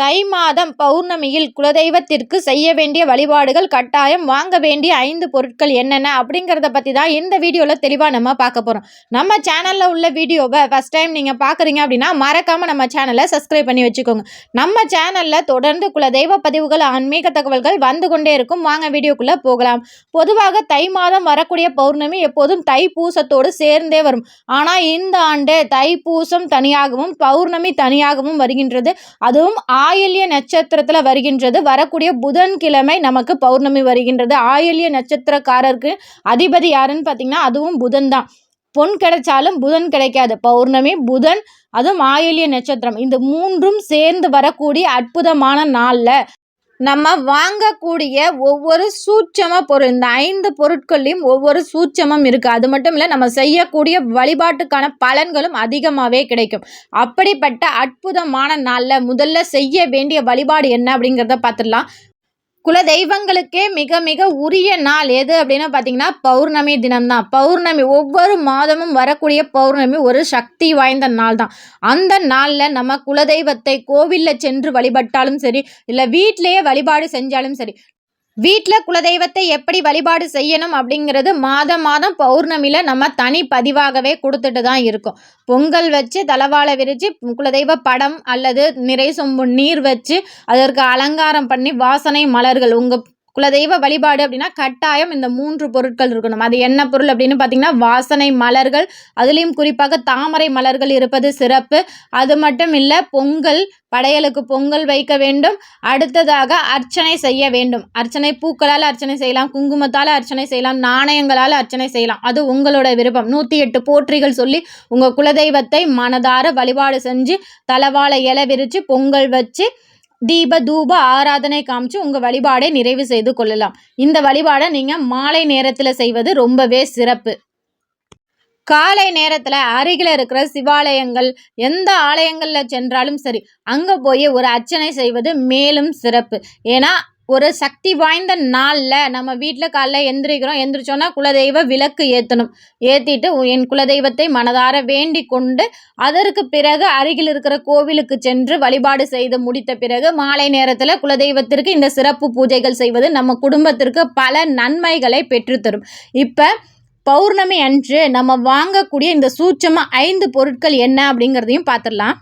தை மாதம் பௌர்ணமியில் குலதெய்வத்திற்கு செய்ய வேண்டிய வழிபாடுகள் கட்டாயம். வாங்க வேண்டிய ஐந்து பொருட்கள் என்னென்ன அப்படிங்கிறத பற்றி தான் இந்த வீடியோவில் தெளிவாக நம்ம பார்க்க போகிறோம் நம்ம சேனலில் உள்ள வீடியோவை ஃபஸ்ட் டைம் நீங்கள் பார்க்குறீங்க அப்படின்னா மறக்காமல் நம்ம சேனலை சப்ஸ்கிரைப் பண்ணி வச்சுக்கோங்க. நம்ம சேனலில் தொடர்ந்து குலதெய்வ பதிவுகள் ஆன்மீக தகவல்கள் வந்து கொண்டே இருக்கும். வாங்க வீடியோக்குள்ளே போகலாம். பொதுவாக தை மாதம் வரக்கூடிய பௌர்ணமி எப்போதும் தைப்பூசத்தோடு சேர்ந்தே வரும். ஆனால் இந்த ஆண்டு தைப்பூசம் தனியாகவும் பௌர்ணமி தனியாகவும் வருகின்றது. அதுவும் ஆயில்ய நட்சத்திரத்தில் வருகின்றது. வரக்கூடிய புதன்கிழமை நமக்கு பௌர்ணமி வருகின்றது. ஆயில்ய நட்சத்திரக்காரருக்கு அதிபதி யாருன்னு பார்த்தீங்கன்னா அதுவும் புதன் தான். பொன் கிடைச்சாலும் புதன் கிடைக்காது. பௌர்ணமி புதன் அதுவும் ஆயில்ய நட்சத்திரம். இந்த மூன்றும் சேர்ந்து வரக்கூடிய அற்புதமான நாளில் நம்ம வாங்கக்கூடிய ஒவ்வொரு சூட்சம பொருள் இந்த ஐந்து பொருட்கள்லையும் ஒவ்வொரு சூட்சமம் இருக்குது அது மட்டும் இல்லை நம்ம செய்யக்கூடிய வழிபாட்டுக்கான பலன்களும் அதிகமாகவே கிடைக்கும். அப்படிப்பட்ட அற்புதமான நாளில் முதல்ல செய்ய வேண்டிய வழிபாடு என்ன அப்படிங்கிறத பார்த்துடலாம். குல தெய்வங்களுக்கே மிக மிக உரிய நாள் எது அப்படின்னு பார்த்தீங்கன்னா பௌர்ணமி தினம்தான். பௌர்ணமி ஒவ்வொரு மாதமும் வரக்கூடிய பௌர்ணமி ஒரு சக்தி வாய்ந்த நாள் தான். அந்த நாளில் நம்ம குலதெய்வத்தை கோவிலில் சென்று வழிபட்டாலும் சரி இல்லை வீட்டிலேயே வழிபாடு செஞ்சாலும் சரி வீட்டில் குலதெய்வத்தை எப்படி வழிபாடு செய்யணும் அப்படிங்கிறது மாதம் மாதம் பௌர்ணமியில் நம்ம தனி பதிவாகவே கொடுத்துட்டு தான் இருக்கோம். பொங்கல் வச்சு தலவாழை விரித்து குலதெய்வ படம் அல்லது நிறை சொம்பு நீர் வச்சு அதற்கு அலங்காரம் பண்ணி வாசனை மலர்கள் உங்கள் குலதெய்வ வழிபாடு அப்படின்னா கட்டாயம் இந்த மூன்று பொருட்கள் இருக்கணும். அது என்ன பொருள் அப்படின்னு பார்த்தீங்கன்னா வாசனை மலர்கள் அதுலேயும் குறிப்பாக தாமரை மலர்கள் இருப்பது சிறப்பு. அது மட்டும் இல்லை பொங்கல் படையலுக்கு பொங்கல் வைக்க வேண்டும். அடுத்ததாக அர்ச்சனை செய்ய வேண்டும். அர்ச்சனை பூக்களால் அர்ச்சனை செய்யலாம் குங்குமத்தால் அர்ச்சனை செய்யலாம் நாணயங்களால் அர்ச்சனை செய்யலாம். அது உங்களோட விருப்பம். நூற்றி எட்டு போற்றிகள் சொல்லி உங்கள் குலதெய்வத்தை மனதார வழிபாடு செஞ்சு தலவாழை இலை விரித்து பொங்கல் வச்சு தீப தூப ஆராதனை காமிச்சு உங்கள் வழிபாடை நிறைவு செய்து கொள்ளலாம். இந்த வழிபாடை நீங்கள் மாலை நேரத்தில் செய்வது ரொம்பவே சிறப்பு. காலை நேரத்தில் அருகில் இருக்கிற சிவாலயங்கள் எந்த ஆலயங்களில் சென்றாலும் சரி அங்கே போய் ஒரு அர்ச்சனை செய்வது மேலும் சிறப்பு. ஏன்னா ஒரு சக்தி வாய்ந்த நாளில் நம்ம வீட்டில் காலைல எந்திரிக்கிறோம். எந்திரிச்சோன்னா குலதெய்வ விளக்கு ஏற்றணும் ஏற்றிட்டு என் குலதெய்வத்தை மனதார வேண்டி கொண்டு அதற்கு பிறகு அருகில் இருக்கிற கோவிலுக்கு சென்று வழிபாடு செய்து முடித்த பிறகு மாலை நேரத்தில் குலதெய்வத்திற்கு இந்த சிறப்பு பூஜைகள் செய்வது நம்ம குடும்பத்திற்கு பல நன்மைகளை பெற்றுத்தரும். இப்போ பௌர்ணமி அன்று நம்ம வாங்கக்கூடிய இந்த சூட்சமாக ஐந்து பொருட்கள் என்ன அப்படிங்கிறதையும் பார்த்துடலாம்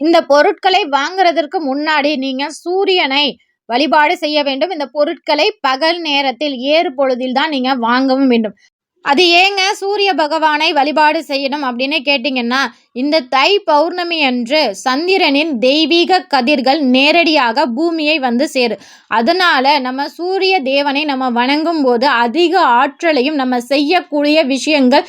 இந்த பொருட்களை வாங்குறதற்கு முன்னாடி நீங்கள் சூரியனை வழிபாடு செய்ய வேண்டும். இந்த பொருட்களை பகல் நேரத்தில் ஏறு பொழுதில் தான் நீங்கள் வாங்கவும் வேண்டும். அது ஏங்க சூரிய பகவானை வழிபாடு செய்யணும் அப்படின்னு கேட்டிங்கன்னா இந்த தை பௌர்ணமி அன்று சந்திரனின் தெய்வீக கதிர்கள் நேரடியாக பூமியை வந்து சேரு. அதனால் நம்ம சூரிய தேவனை நம்ம வணங்கும் போது அதிக ஆற்றலையும் நம்ம செய்யக்கூடிய விஷயங்கள்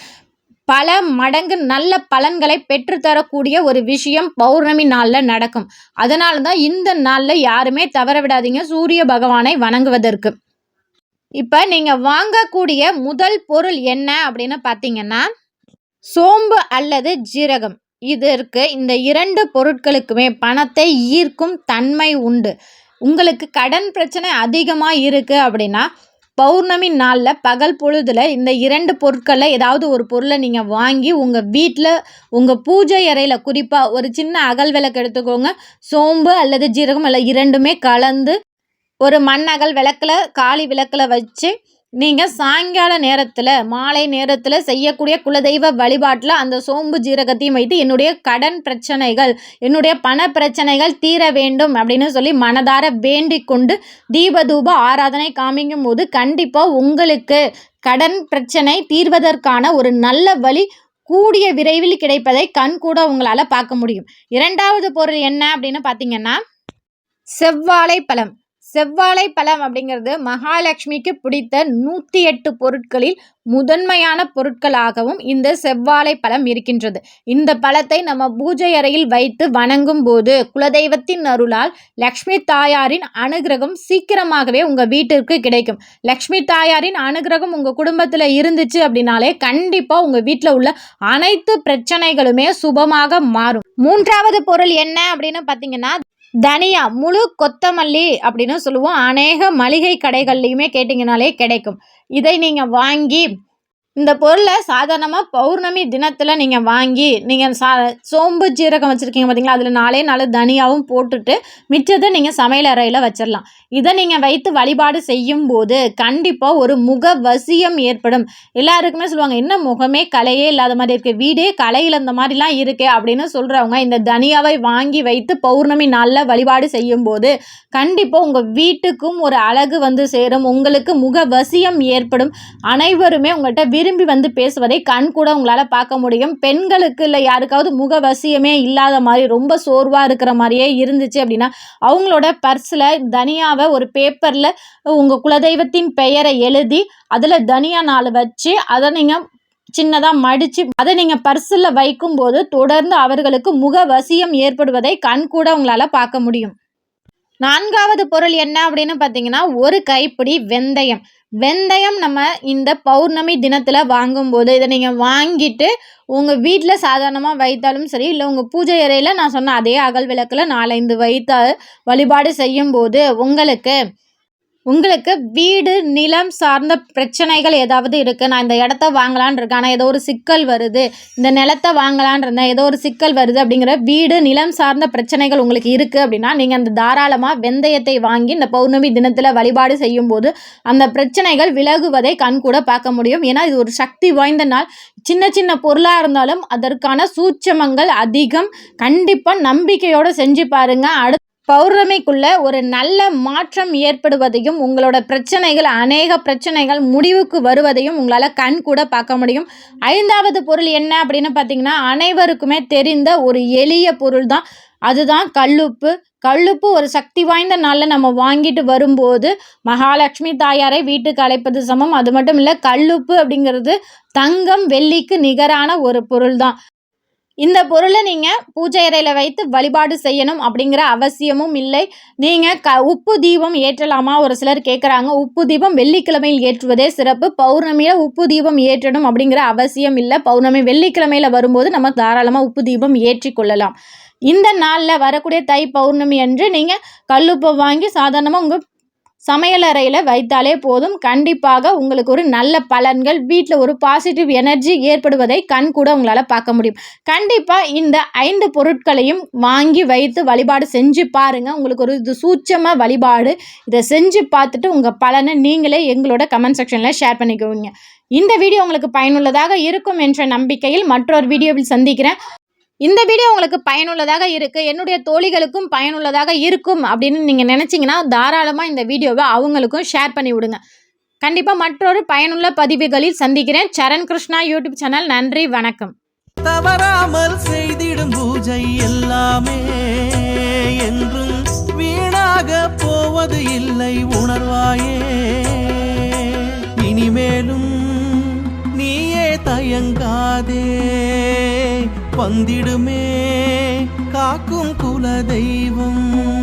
பல மடங்கு நல்ல பலன்களை பெற்றுத்தரக்கூடிய ஒரு விஷயம் பௌர்ணமி நாளில் நடக்கும். அதனால தான் இந்த நாளில் யாருமே தவற விடாதீங்க. சூரிய பகவானை வணங்குவதற்கு. இப்போ நீங்கள் வாங்கக்கூடிய முதல் பொருள் என்ன அப்படின்னு பார்த்தீங்கன்னா சோம்பு அல்லது ஜீரகம். இதற்கு இந்த இரண்டு பொருட்களுக்குமே பணத்தை ஈர்க்கும் தன்மை உண்டு. உங்களுக்கு கடன் பிரச்சனை அதிகமாக இருக்குது அப்படின்னா பௌர்ணமி நாளில் பகல் பொழுதில் இந்த இரண்டு பொருட்களை ஏதாவது ஒரு பொருளை நீங்கள் வாங்கி உங்கள் வீட்டில் உங்கள் பூஜை அறையில் குறிப்பாக ஒரு சின்ன அகல் விளக்கு எடுத்துக்கோங்க. சோம்பு அல்லது ஜீரகம் அல்ல இரண்டுமே கலந்து ஒரு மண் அகல் விளக்கில் காளி விளக்கில் வச்சு நீங்கள் சாயங்கால நேரத்தில் மாலை நேரத்தில் செய்யக்கூடிய குலதெய்வ வழிபாட்டில் அந்த சோம்பு ஜீரகத்தையும் வைத்து என்னுடைய கடன் பிரச்சனைகள் என்னுடைய பண பிரச்சனைகள் தீர வேண்டும் அப்படின்னு சொல்லி மனதார வேண்டிக் கொண்டு தீபதூப ஆராதனை காமிக்கும் போது கண்டிப்பாக உங்களுக்கு கடன் பிரச்சனை தீர்வதற்கான ஒரு நல்ல வழி கூடிய விரைவில் கிடைப்பதை கண் கூட உங்களால் பார்க்க முடியும். இரண்டாவது பொருள் என்ன அப்படின்னு பார்த்தீங்கன்னா செவ்வாழை பழம். செவ்வாழை பழம் அப்படிங்கிறது மகாலட்சுமிக்கு பிடித்த நூற்றி எட்டு பொருட்களில் முதன்மையான பொருட்களாகவும் இந்த செவ்வாழை பழம் இருக்கின்றது. இந்த பழத்தை நம்ம பூஜை அறையில் வைத்து வணங்கும் போது குலதெய்வத்தின் அருளால் லக்ஷ்மி தாயாரின் அனுகிரகம் சீக்கிரமாகவே உங்கள் வீட்டிற்கு கிடைக்கும். லக்ஷ்மி தாயாரின் அனுகிரகம் உங்கள் குடும்பத்தில் இருந்துச்சு அப்படின்னாலே கண்டிப்பாக உங்கள் வீட்டில் உள்ள அனைத்து பிரச்சனைகளுமே சுபமாக மாறும். மூன்றாவது பொருள் என்ன அப்படின்னு பார்த்தீங்கன்னா தனியா முழு கொத்தமல்லி அப்படின்னு சொல்லுவோம். அநேக மளிகை கடைகள்லையுமே கேட்டிங்கனாலே கிடைக்கும். இதை நீங்கள் வாங்கி இந்த பொருளை சாதாரணமாக பௌர்ணமி தினத்தில் நீங்கள் வாங்கி நீங்கள் சா சோம்பு ஜீரகம் வச்சுருக்கீங்க பார்த்தீங்களா அதில் நாலே நாலு தனியாகவும் போட்டுட்டு மிச்சத்தை நீங்கள் சமையல் அறையில் வச்சிடலாம் இதை நீங்கள் வைத்து வழிபாடு செய்யும்போது கண்டிப்பாக ஒரு முக வசியம் ஏற்படும். எல்லாருக்குமே சொல்லுவாங்க என்ன முகமே கலையே இல்லாத மாதிரி இருக்குது வீடே கலையில் இந்த மாதிரிலாம் இருக்கே அப்படின்னு சொல்கிறவங்க இந்த தனியாவை வாங்கி வைத்து பௌர்ணமி நாளில் வழிபாடு செய்யும்போது கண்டிப்பாக உங்கள் வீட்டுக்கும் ஒரு அழகு வந்து சேரும். உங்களுக்கு முக வசியம் ஏற்படும். அனைவருமே உங்கள்கிட்ட விரும்பி வந்து பேசுவதை கண் கூட உங்களால் பார்க்க முடியும். பெண்களுக்கு இல்லை யாருக்காவது முக வசியமே இல்லாத மாதிரி ரொம்ப சோர்வாக இருக்கிற மாதிரியே இருந்துச்சு அப்படின்னா அவங்களோட பர்ஸில் தனியாவை ஒரு பேப்பரில் உங்கள் குலதெய்வத்தின் பெயரை எழுதி அதில் தனியா நாள் வச்சு அதை நீங்கள் சின்னதாக மடித்து அதை நீங்கள் பர்ஸில் வைக்கும்போது தொடர்ந்து அவர்களுக்கு முக வசியம் ஏற்படுவதை கண் கூட உங்களால் பார்க்க முடியும். நான்காவது பொருள் என்ன அப்படின்னு பார்த்தீங்கன்னா ஒரு கைப்பிடி வெந்தயம். வெந்தயம் நம்ம இந்த பௌர்ணமி தினத்தில் வாங்கும்போது இதை நீங்கள் வாங்கிட்டு உங்கள் வீட்டில் சாதாரணமாக வைத்தாலும் சரி இல்லை உங்கள் பூஜை அறையில் நான் சொன்ன அதே அகல் விளக்கில் நாலஞ்சு வைத்த வழிபாடு செய்யும்போது உங்களுக்கு உங்களுக்கு வீடு நிலம் சார்ந்த பிரச்சனைகள் ஏதாவது இருக்குது நான் இந்த இடத்த வாங்கலான் இருக்கேன். ஆனால் ஏதோ ஒரு சிக்கல் வருது. இந்த நிலத்தை வாங்கலான் இருந்தேன். ஏதோ ஒரு சிக்கல் வருது அப்படிங்கிற வீடு நிலம் சார்ந்த பிரச்சனைகள் உங்களுக்கு இருக்குது அப்படின்னா நீங்கள் அந்த தாராளமாக வெந்தயத்தை வாங்கி இந்த பௌர்ணமி தினத்தில் வழிபாடு செய்யும்போது அந்த பிரச்சனைகள் விலகுவதை கண் கூட பார்க்க முடியும். ஏன்னா இது ஒரு சக்தி வாய்ந்த நாள். சின்ன சின்ன பொருளாக இருந்தாலும் அதற்கான சூட்சமங்கள் அதிகம். கண்டிப்பாக நம்பிக்கையோடு செஞ்சு பாருங்கள் அடுத்த பௌர்ணமிக்குள்ள ஒரு நல்ல மாற்றம் ஏற்படுவதையும் உங்களோட பிரச்சனைகள் அநேக பிரச்சனைகள் முடிவுக்கு வருவதையும் உங்களால் கண் கூட பார்க்க முடியும். ஐந்தாவது பொருள் என்ன அப்படின்னு பார்த்தீங்கன்னா அனைவருக்குமே தெரிந்த ஒரு எளிய பொருள் தான் அதுதான் கல்லுப்பு. கல்லுப்பு ஒரு சக்தி வாய்ந்த நாளில் நம்ம வாங்கிட்டு வரும்போது மகாலட்சுமி தாயாரை வீட்டுக்கு அழைப்பது சமம். அது மட்டும் இல்லை கல்லுப்பு அப்படிங்கிறது தங்கம் வெள்ளிக்கு நிகரான ஒரு பொருள் தான் இந்த பொருளை நீங்கள் பூஜை அறையில் வைத்து வழிபாடு செய்யணும் அப்படிங்கிற அவசியமும் இல்லை. நீங்கள் க உப்பு தீபம் ஏற்றலாமா? ஒரு சிலர் கேட்குறாங்க உப்பு தீபம் வெள்ளிக்கிழமையில் ஏற்றுவதே சிறப்பு. பௌர்ணமியில் உப்பு தீபம் ஏற்றணும் அப்படிங்கிற அவசியம் இல்லை. பௌர்ணமி வெள்ளிக்கிழமையில் வரும்போது நம்ம தாராளமாக உப்பு தீபம் ஏற்றிக்கொள்ளலாம் இந்த நாளில் வரக்கூடிய தை பௌர்ணமி அன்று நீங்கள் கல்லுப்பை வாங்கி சாதாரணமாக உங்கள் சமையலறையில் வைத்தாலே போதும். கண்டிப்பாக உங்களுக்கு ஒரு நல்ல பலன்கள் வீட்டில் ஒரு பாசிட்டிவ் எனர்ஜி ஏற்படுவதை கண் கூட உங்களால் பார்க்க முடியும். கண்டிப்பாக இந்த ஐந்து பொருட்களையும் வாங்கி வைத்து வழிபாடு செஞ்சு பாருங்கள் உங்களுக்கு ஒரு இது சூட்சமாக வழிபாடு. இதை செஞ்சு பார்த்துட்டு உங்கள் பலனை நீங்களே எங்களோட கமெண்ட் செக்ஷனில் ஷேர் பண்ணிக்குவீங்க இந்த வீடியோ உங்களுக்கு பயனுள்ளதாக இருக்கும் என்ற நம்பிக்கையில் மற்றொரு வீடியோவில் சந்திக்கிறேன். இந்த வீடியோ உங்களுக்கு பயனுள்ளதாக இருக்குது என்னுடைய தோழிகளுக்கும் பயனுள்ளதாக இருக்கும் அப்படின்னு நீங்கள் நினச்சிங்கன்னா தாராளமாக இந்த வீடியோவை அவங்களுக்கும் ஷேர் பண்ணி விடுங்க. கண்டிப்பாக மற்றொரு பயனுள்ள பதிவுகளில் சந்திக்கிறேன். Saran Krishna YouTube channel. நன்றி வணக்கம். தவறாமல் செய்திடும் பூஜை எல்லாமே. என்றும் வீணாக போவது இல்லை உணர்வாயே. இனிமேலும் நீயே தயங்காதே. வந்திடுமே. காக்கும் குல தெய்வம்